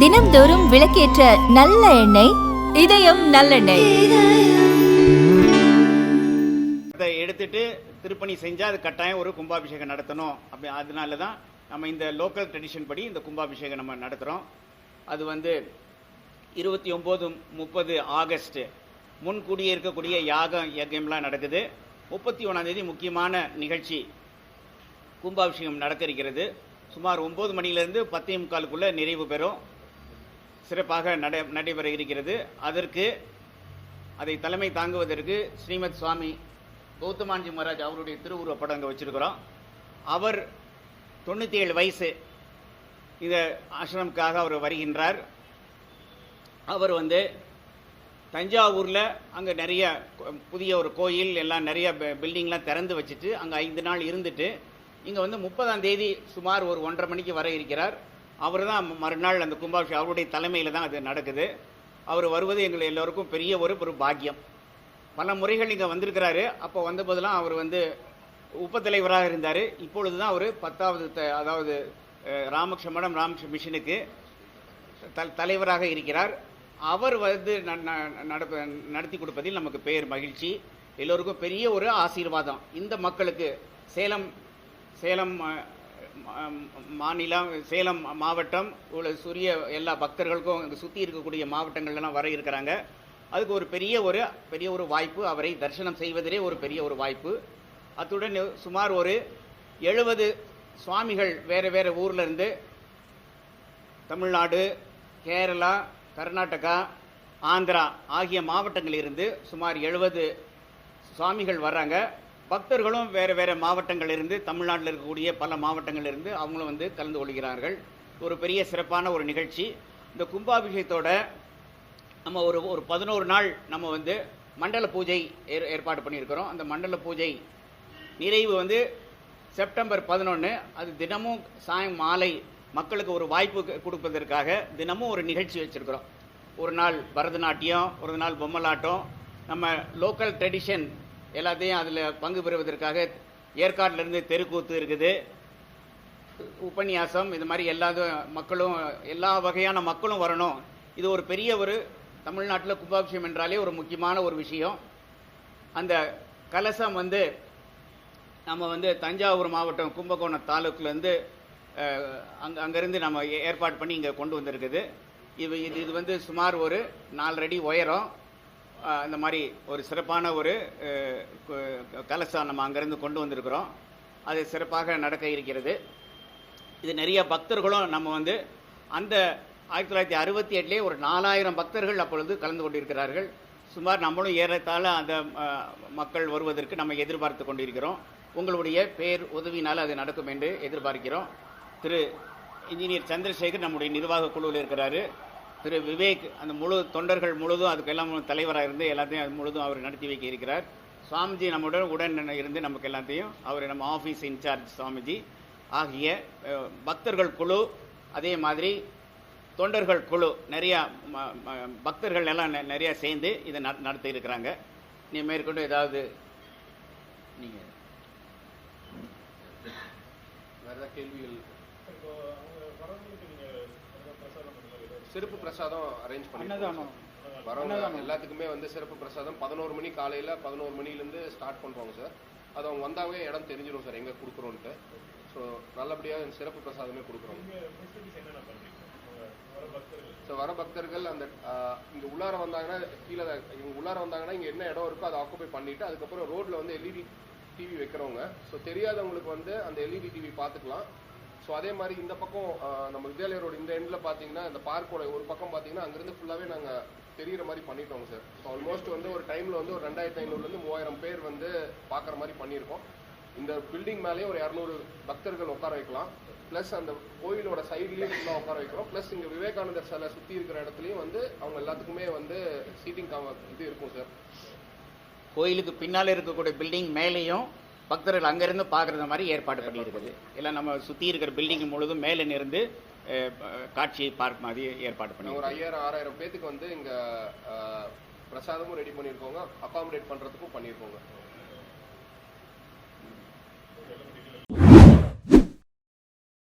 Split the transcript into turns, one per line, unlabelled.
தினம்தோறும் விளக்கேற்ற நல்ல எண்ணெய் இதயம் நல்லெண்ணெய்.
அதை எடுத்துட்டு திருப்பணி செஞ்சால் அது கட்டாயம் ஒரு கும்பாபிஷேகம் நடத்தணும். அப்படி அதனால தான் நம்ம இந்த லோக்கல் ட்ரெடிஷன் படி இந்த கும்பாபிஷேகம் நம்ம நடத்துகிறோம் அது வந்து இருபத்தி ஒம்பது முப்பது ஆகஸ்ட் முன்கூடியே இருக்கக்கூடிய யாகம் யஜ்யம்லாம் நடக்குது. முப்பத்தி ஒன்றாந்தேதி முக்கியமான நிகழ்ச்சி கும்பாபிஷேகம் நடக்க இருக்கிறது. சுமார் ஒம்பது மணியிலிருந்து பத்தே முக்காலுக்குள்ளே நிறைவு பெறும். சிறப்பாக நட நடைபெற இருக்கிறது. அதற்கு அதை தலைமை தாங்குவதற்கு ஸ்ரீமத் சுவாமி கௌதமான்ஜி மகாராஜ் அவருடைய திருவுருவப் படம் அங்கே வச்சுருக்கிறோம். அவர் தொண்ணூற்றி ஏழு வயசு. இந்த ஆசிரமுக்காக அவர் வருகின்றார். அவர் வந்து தஞ்சாவூரில் அங்கே நிறைய புதிய ஒரு கோயில் எல்லாம் நிறைய பில்டிங்லாம் திறந்து வச்சுட்டு அங்கே ஐந்து நாள் இருந்துட்டு இங்கே வந்து முப்பதாம் தேதி சுமார் ஒரு ஒன்றரை மணிக்கு வர இருக்கிறார். அவர் தான் மறுநாள் அந்த கும்பாபிஷேகம் அவருடைய தலைமையில் தான் அது நடக்குது. அவர் வருவது எங்கள் எல்லோருக்கும் பெரிய ஒரு ஒரு பாக்கியம். பல முறைகள் இங்கே வந்திருக்கிறாரு. அப்போ வந்த போதெல்லாம் அவர் வந்து உபத்தலைவராக இருந்தார். இப்பொழுது தான் அவர் பத்தாவது த அதாவது அஹ், ராமகிருஷ்ண மடம் ராமகிருஷ்ண மிஷனுக்கு த தலைவராக இருக்கிறார். அவர் வந்து ந- ந- நடப்ப நடத்தி கொடுப்பதில் நமக்கு பேர் மகிழ்ச்சி. எல்லோருக்கும் பெரிய ஒரு ஆசீர்வாதம். இந்த மக்களுக்கு சேலம் சேலம் மாநிலம் சேலம் மாவட்டம் உள்ள சூரிய எல்லா பக்தர்களுக்கும் இங்கே சுற்றி இருக்கக்கூடிய மாவட்டங்கள்லாம் வர இருக்கிறாங்க. அதுக்கு ஒரு பெரிய ஒரு பெரிய ஒரு வாய்ப்பு அவரை தரிசனம் செய்வதிலே ஒரு பெரிய ஒரு வாய்ப்பு. அத்துடன் சுமார் ஒரு எழுபது சுவாமிகள் வேறு வேறு ஊர்லேருந்து தமிழ்நாடு கேரளா கர்நாடகா ஆந்திரா ஆகிய மாவட்டங்களிலிருந்து சுமார் எழுபது சுவாமிகள் வர்றாங்க. பக்தர்களும் வேறு வேறு மாவட்டங்களிலிருந்து தமிழ்நாட்டில் இருக்கக்கூடிய பல மாவட்டங்களிலிருந்து அவங்களும் வந்து கலந்து கொள்கிறார்கள். ஒரு பெரிய சிறப்பான ஒரு நிகழ்ச்சி. இந்த கும்பாபிஷேகத்தோட நம்ம ஒரு ஒரு பதினோரு நாள் நம்ம வந்து மண்டல பூஜை ஏற் ஏற்பாடு பண்ணியிருக்கிறோம். அந்த மண்டல பூஜை நிறைவு வந்து செப்டம்பர் பதினொன்று அது தினமும் சாயம் மாலை மக்களுக்கு ஒரு வாய்ப்பு கொடுப்பதற்காக தினமும் ஒரு நிகழ்ச்சி வச்சுருக்கிறோம். ஒரு நாள் பரதநாட்டியம் ஒரு நாள் பொம்மலாட்டம். நம்ம லோக்கல் ட்ரெடிஷன் எல்லாத்தையும் அதில் பங்கு பெறுவதற்காக ஏற்காட்டிலேருந்து தெருக்கூத்து இருக்குது. உபன்யாசம் இது மாதிரி எல்லா மக்களும் எல்லா வகையான மக்களும் வரணும். இது ஒரு பெரிய ஒரு தமிழ்நாட்டில் கும்பாபிஷேகம் என்றாலே ஒரு முக்கியமான ஒரு விஷயம். அந்த கலசம் வந்து நம்ம வந்து தஞ்சாவூர் மாவட்டம் கும்பகோணம் தாலுக்குலேருந்து அங்கே அங்கேருந்து நம்ம ஏற்பாடு பண்ணி இங்கே கொண்டு வந்திருக்குது. இது இது இது வந்து சுமார் ஒரு நாலு அடி உயரம். இந்த மாதிரி ஒரு சிறப்பான ஒரு கலசா கலசம் நம்ம அங்கேருந்து கொண்டு வந்திருக்கிறோம். அது சிறப்பாக நடக்க இருக்கிறது. இது நிறைய பக்தர்களும் நம்ம வந்து அந்த ஆயிரத்தி தொள்ளாயிரத்தி அறுபத்தி எட்டுலேயே ஒரு நாலாயிரம் பக்தர்கள் அப்பொழுது கலந்து கொண்டிருக்கிறார்கள். சுமார் நம்மளும் ஏறத்தாழ அந்த மக்கள் வருவதற்கு நம்ம எதிர்பார்த்து கொண்டிருக்கிறோம். உங்களுடைய பேர் உதவினால் அது நடக்கும் என்று எதிர்பார்க்கிறோம். திரு இன்ஜினியர் சந்திரசேகர் நம்முடைய நிர்வாக குழுவில் இருக்கிறாரு. திரு விவேக் அந்த முழு தொண்டர்கள் முழுதும் அதுக்கெல்லாம் தலைவராக இருந்து எல்லாத்தையும் அது முழுதும் அவர் நடத்தி வைக்க இருக்கிறார். சுவாமிஜி நம்முடன் உடன் இருந்து நமக்கு எல்லாத்தையும் அவர் நம்ம ஆஃபீஸ் இன்சார்ஜ் சுவாமிஜி ஆகிய பக்தர்கள் குழு அதே மாதிரி தொண்டர்கள் குழு நிறையா ம- பக்தர்கள் எல்லாம் நெ- நிறையா சேர்ந்து இதை நட- நடத்தி இருக்கிறாங்க. நீ மேற்கொண்டு ஏதாவது நீங்கள்
வேறு கேள்விகள்? சிறப்பு பிரசாதம் அரேஞ்ச் பண்ணி வரவங்க எல்லாத்துக்குமே வந்து சிறப்பு பிரசாதம். பதினோரு மணி காலையில பதினோரு மணிலேருந்து ஸ்டார்ட் பண்ணுவாங்க சார். அது அவங்க வந்தாவே இடம் தெரிஞ்சிடும் சார் எங்க கொடுக்குறோன்ட்டு. ஸோ நல்லபடியாக சிறப்பு பிரசாதமே கொடுக்குறோம். ஸோ வர பக்தர்கள் அந்த இங்க உள்ளார வந்தாங்கன்னா கீழே இங்க உள்ளார வந்தாங்கன்னா இங்க என்ன இடம் இருக்கோ அதை ஆக்குபை பண்ணிட்டு அதுக்கப்புறம் ரோட்ல வந்து எல்இடி டிவி வைக்கிறவங்க. ஸோ தெரியாதவங்களுக்கு வந்து அந்த எல்இடி டிவி பார்த்துக்கலாம். ஸோ அதே மாதிரி இந்த பக்கம் நம்ம வித்யாலய ரோடு இந்த எண்டில் பார்த்தீங்கன்னா இந்த பார்க்கோட ஒரு பக்கம் பார்த்தீங்கன்னா அங்கேருந்து ஃபுல்லாகவே நாங்கள் தெரிகிற மாதிரி பண்ணிட்டோங்க சார். ஸோ ஆல்மோஸ்ட் வந்து ஒரு டைமில் வந்து ஒரு ரெண்டாயிரத்தி ஐநூறுலேருந்து மூவாயிரம் பேர் வந்து பார்க்குற மாதிரி பண்ணியிருக்கோம். இந்த பில்டிங் மேலேயே ஒரு இரநூறு பக்தர்கள் உட்கார வைக்கலாம். ப்ளஸ் அந்த கோயிலோட சைட்லேயும் ஃபுல்லாக உட்கார வைக்கிறோம். ப்ளஸ் இங்கே விவேகானந்தர் சிலை சுற்றி இருக்கிற இடத்துலையும் வந்து அவங்க எல்லாத்துக்குமே வந்து சீட்டிங் இது இருக்கும் சார்.
கோயிலுக்கு பின்னால் இருக்கக்கூடிய பில்டிங் மேலேயும் பக்தர்கள் அங்கேருந்து பார்க்குற மாதிரி ஏற்பாடு பண்ணியிருக்குது. இல்லை நம்ம சுற்றி இருக்கிற பில்டிங் முழுதும் மேலே இருந்து காட்சியை பார்க்க மாதிரி ஏற்பாடு பண்ணி
ஒரு ஐயாயிரம் ஆறாயிரம் பேத்துக்கு வந்து இங்கே பிரசாதமும் ரெடி பண்ணியிருக்கோங்க. அகாமடேட் பண்ணுறதுக்கும் பண்ணியிருக்கோங்க.